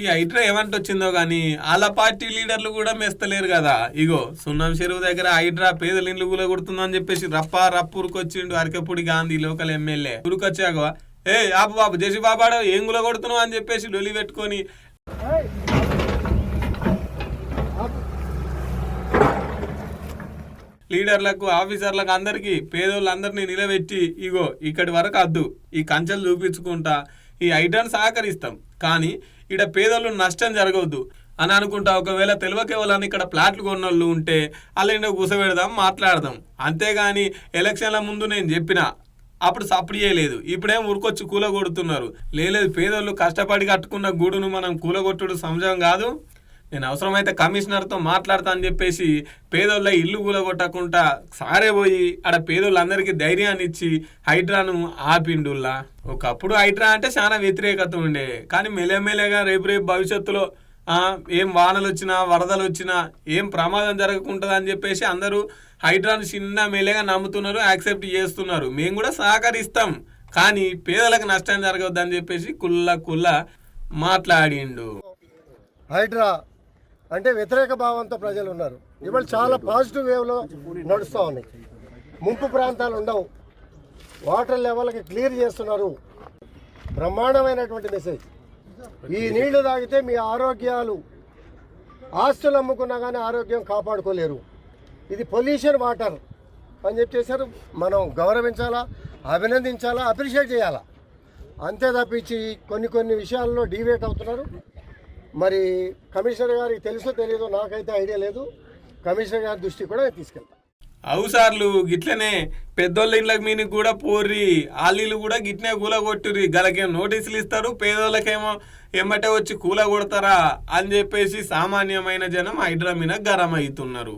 ఈ హైడ్రా ఏమంట వచ్చిందో కానీ వాళ్ళ పార్టీ లీడర్లు కూడా మెస్తలేరు కదా. ఇగో సున్నం చెరువు దగ్గర హైడ్రా పేదల ఇండ్లు కూడా కొడుతుందని చెప్పేసి రప్ప రప్పురుకొచ్చిండు అరకపూడి గాంధీ లోకల్ ఎమ్మెల్యే. ఉరుకొచ్చాక ఏ ఆపు బాబు జేసి బాబాడు ఏం గుల కొడుతున్నావు అని చెప్పేసి డొలి పెట్టుకొని లీడర్లకు ఆఫీసర్లకు అందరికీ పేదోళ్ళందరినీ నిలబెట్టి ఇగో ఇక్కడి వరకు అద్దు. ఈ కంచెలు చూపించుకుంటా ఈ ఐటమ్ సహకరిస్తాం. కానీ ఇక్కడ పేదోళ్ళు నష్టం జరగవద్దు. అని అనుకుంటా ఒకవేళ తెలివకే వాళ్ళని ఇక్కడ ప్లాట్లు కొన్నోళ్ళు ఉంటే వాళ్ళని కూసబెడదాం మాట్లాడదాం. అంతేగాని ఎలక్షన్ల ముందు నేను చెప్పిన అప్పుడు సప్పుడు చేయలేదు. ఇప్పుడేం ఊరుకొచ్చి కూలగొడుతున్నారు? లేదు పేదోళ్ళు కష్టపడి కట్టుకున్న గూడును మనం కూలగొట్టుడు సమాజం కాదు. నేను అవసరమైతే కమిషనర్తో మాట్లాడతా అని చెప్పేసి పేదోళ్ళ ఇల్లు కూలగొట్టకుండా సారే పోయి ఆడ పేదోళ్ళందరికీ ధైర్యాన్ని ఇచ్చి హైడ్రాను ఆపిండుల్లా. ఒకప్పుడు హైడ్రా అంటే చాలా వ్యతిరేకత ఉండే. కానీ మెల్లమెల్లగా రేపు రేపు భవిష్యత్తులో ఏం వానలు వచ్చినా వరదలు వచ్చినా ఏం ప్రమాదం జరగకుంటుంది అని చెప్పేసి అందరూ హైడ్రాను చిన్న మేలేగా నమ్ముతున్నారు యాక్సెప్ట్ చేస్తున్నారు. మేము కూడా సహకరిస్తాం. కానీ పేదలకు నష్టం జరగవద్దని చెప్పేసి కుల్ల కుల్ల మాట్లాడిండు. హైడ్రా అంటే వ్యతిరేక భావంతో ప్రజలు ఉన్నారు. ఇవాళ చాలా పాజిటివ్ వేవ్లో నడుస్తూ ఉన్నాయి ముంపు ప్రాంతాలు ఉండవు. వాటర్ లెవెల్కి క్లియర్ చేస్తున్నారు. బ్రహ్మాండమైనటువంటి మెసేజ్ ఈ నీళ్ళు తాగితే మీ ఆరోగ్యాలు ఆస్తులు అమ్ముకున్నా కానీ ఆరోగ్యం కాపాడుకోలేరు. ఇది పొల్యూషన్ వాటర్ అని చెప్పేశారు మనం గౌరవించాలా? అభినందించాలా? అప్రిషియేట్ చేయాలా? అంతే తప్పించి కొన్ని కొన్ని విషయాల్లో డివేట్ అవుతున్నారు. మరి కమిషనర్ గారికి తెలుసో తెలియదో నాకైతే ఐడియా లేదు. కమిషనర్ గారి దృష్టి కూడా తీసుకెళ్తాను తీసుకెళ్తాను అవుసార్లు గిట్లనే పెద్దోళ్ళ ఇండ్లకు మీని కూడా పోర్రి ఆలీలు కూడా గిట్నే కూల కొట్టుర్రి గలకేం నోటీసులు ఇస్తారు పేదోళ్ళకేమో ఎమ్మటే వచ్చి కూల కొడతారా అని చెప్పేసి సామాన్యమైన జనం హైడ్రా మీద గరం అవుతున్నారు